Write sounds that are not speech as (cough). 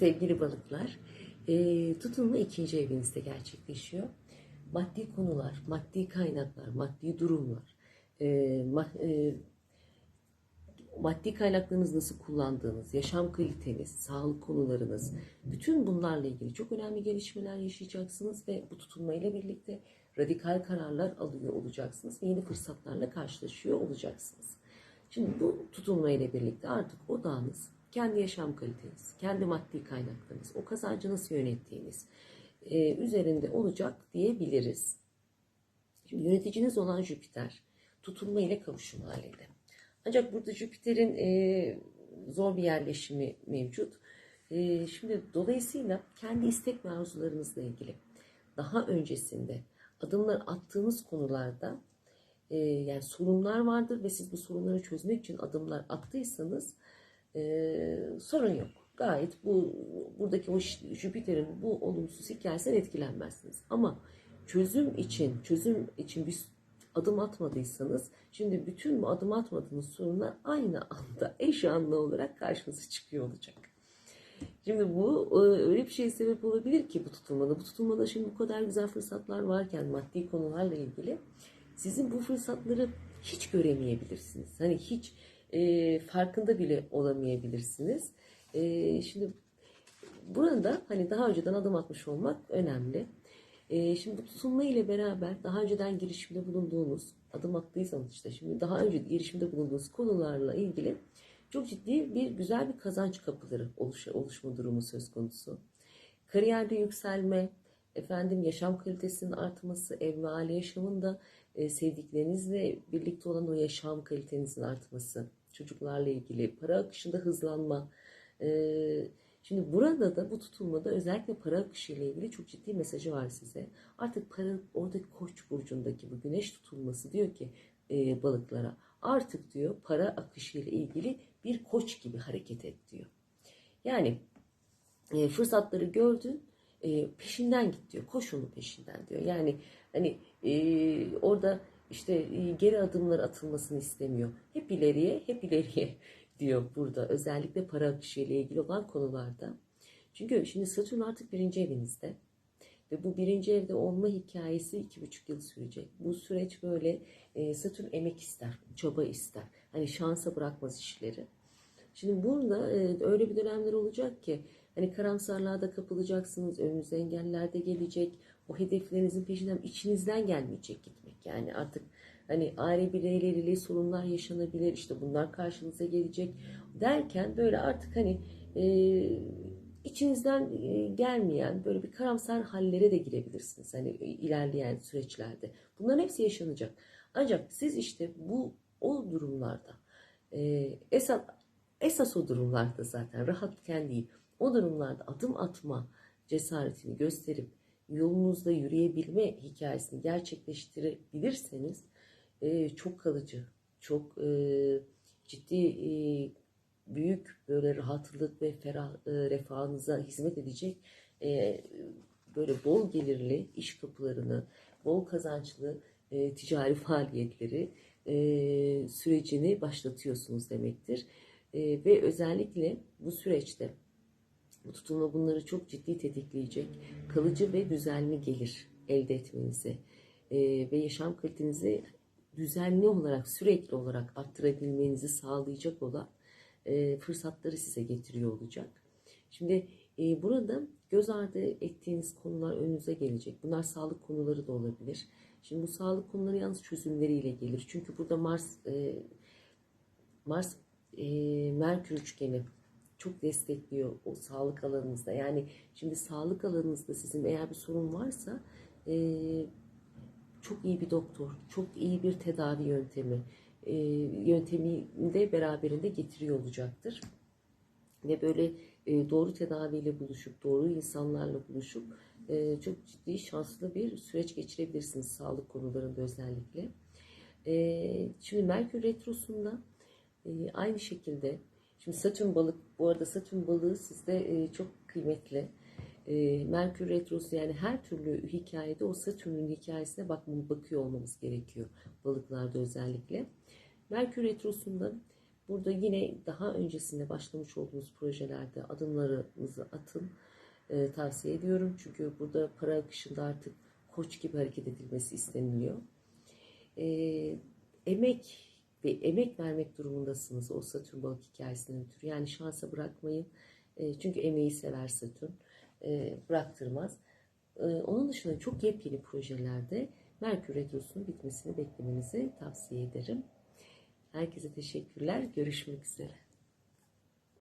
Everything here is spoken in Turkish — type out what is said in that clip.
Sevgili balıklar, e, tutulma ikinci evinizde gerçekleşiyor. Maddi konular, maddi kaynaklar, maddi durumlar, e, ma- e, maddi kaynaklarınızı nasıl kullandığınız, yaşam kaliteniz, sağlık konularınız, bütün bunlarla ilgili çok önemli gelişmeler yaşayacaksınız ve bu tutulmayla birlikte radikal kararlar alıyor olacaksınız ve yeni fırsatlarla karşılaşıyor olacaksınız. Şimdi bu tutulmayla birlikte artık odağınız kendi yaşam kaliteniz, kendi maddi kaynaklarınız, o kazancı nasıl yönettiğiniz e, üzerinde olacak diyebiliriz. Şimdi yöneticiniz olan Jüpiter tutulma ile kavuşum halinde. Ancak burada Jüpiter'in e, zor bir yerleşimi mevcut. E, şimdi dolayısıyla kendi istek ve arzularınızla ilgili daha öncesinde adımlar attığınız konularda e, yani sorunlar vardır ve siz bu sorunları çözmek için adımlar attıysanız e, sorun yok. Gayet bu buradaki o Jüpiter'in bu olumsuz hikayesinden etkilenmezsiniz. Ama çözüm için çözüm için bir adım atmadıysanız şimdi bütün bu adım atmadığınız sorunlar aynı anda (laughs) eş anlı olarak karşınıza çıkıyor olacak. Şimdi bu e, öyle bir şeye sebep olabilir ki bu tutulmada. Bu tutulmada şimdi bu kadar güzel fırsatlar varken maddi konularla ilgili sizin bu fırsatları hiç göremeyebilirsiniz. Hani hiç e, farkında bile olamayabilirsiniz. E, şimdi burada hani daha önceden adım atmış olmak önemli. E, şimdi tutulma ile beraber daha önceden girişimde bulunduğunuz, adım attıysanız işte şimdi daha önce girişimde bulunduğunuz konularla ilgili çok ciddi bir güzel bir kazanç kapıları oluşa, oluşma durumu söz konusu. Kariyerde yükselme, efendim yaşam kalitesinin artması, ev ve aile yaşamında e, sevdiklerinizle birlikte olan o yaşam kalitenizin artması, çocuklarla ilgili para akışında hızlanma. E, şimdi burada da bu tutulmada özellikle para akışı ile ilgili çok ciddi mesajı var size. Artık para oradaki koç burcundaki bu güneş tutulması diyor ki e, balıklara artık diyor para akışı ile ilgili bir koç gibi hareket et diyor. Yani e, fırsatları gördün e, peşinden git diyor. Koş onun peşinden diyor. Yani hani orada işte e, geri adımlar atılmasını istemiyor. Hep ileriye, hep ileriye (laughs) diyor burada. Özellikle para akışı ile ilgili olan konularda. Çünkü şimdi Satürn artık birinci evinizde. Ve bu birinci evde olma hikayesi iki buçuk yıl sürecek. Bu süreç böyle e, Satürn emek ister, çaba ister. Hani şansa bırakmaz işleri. Şimdi burada e, öyle bir dönemler olacak ki hani karamsarlığa da kapılacaksınız. Önünüze engeller de gelecek. O hedeflerinizin peşinden içinizden gelmeyecek gitmek. Yani artık hani aile bireyleriyle sorunlar yaşanabilir. işte bunlar karşınıza gelecek derken böyle artık hani e, içinizden e, gelmeyen böyle bir karamsar hallere de girebilirsiniz. Hani ilerleyen süreçlerde. Bunların hepsi yaşanacak. Ancak siz işte bu o durumlarda e, esas esas o durumlarda zaten rahatken değil o durumlarda adım atma cesaretini gösterip yolunuzda yürüyebilme hikayesini gerçekleştirebilirseniz e, çok kalıcı, çok e, ciddi e, büyük böyle rahatlık ve ferah, e, refahınıza hizmet edecek e, böyle bol gelirli iş kapılarını, bol kazançlı e, ticari (laughs) faaliyetleri e, sürecini başlatıyorsunuz demektir. E, ve özellikle bu süreçte tutulma bunları çok ciddi tetikleyecek, kalıcı ve düzenli gelir elde etmenizi e, ve yaşam kalitenizi düzenli olarak, sürekli olarak arttırabilmenizi sağlayacak olan e, fırsatları size getiriyor olacak. Şimdi e, burada göz ardı ettiğiniz konular önünüze gelecek. Bunlar sağlık konuları da olabilir. Şimdi bu sağlık konuları yalnız çözümleriyle gelir. Çünkü burada Mars e, Mars e, Merkür üçgeni çok destekliyor o sağlık alanınızda. Yani şimdi sağlık alanınızda sizin eğer bir sorun varsa e, çok iyi bir doktor, çok iyi bir tedavi yöntemi e, yönteminde beraberinde getiriyor olacaktır. Ve böyle e, doğru tedaviyle buluşup, doğru insanlarla buluşup e, çok ciddi şanslı bir süreç geçirebilirsiniz sağlık konularında özellikle. E, şimdi Merkür Retrosu'nda e, aynı şekilde Şimdi Satürn balık, bu arada Satürn balığı sizde e, çok kıymetli. E, Merkür Retrosu yani her türlü hikayede o Satürn'ün hikayesine bakmamız, bakıyor olmamız gerekiyor balıklarda özellikle. Merkür Retrosu'nda burada yine daha öncesinde başlamış olduğunuz projelerde adımlarınızı atın. E, tavsiye ediyorum. Çünkü burada para akışında artık koç gibi hareket edilmesi isteniliyor. E, emek ve emek vermek durumundasınız o Satürn balık hikayesinden ötürü. Yani şansa bırakmayın. E, çünkü emeği sever Satürn. E, bıraktırmaz. E, onun dışında çok yepyeni projelerde Merkür Retrosu'nun bitmesini beklemenizi tavsiye ederim. Herkese teşekkürler. Görüşmek üzere.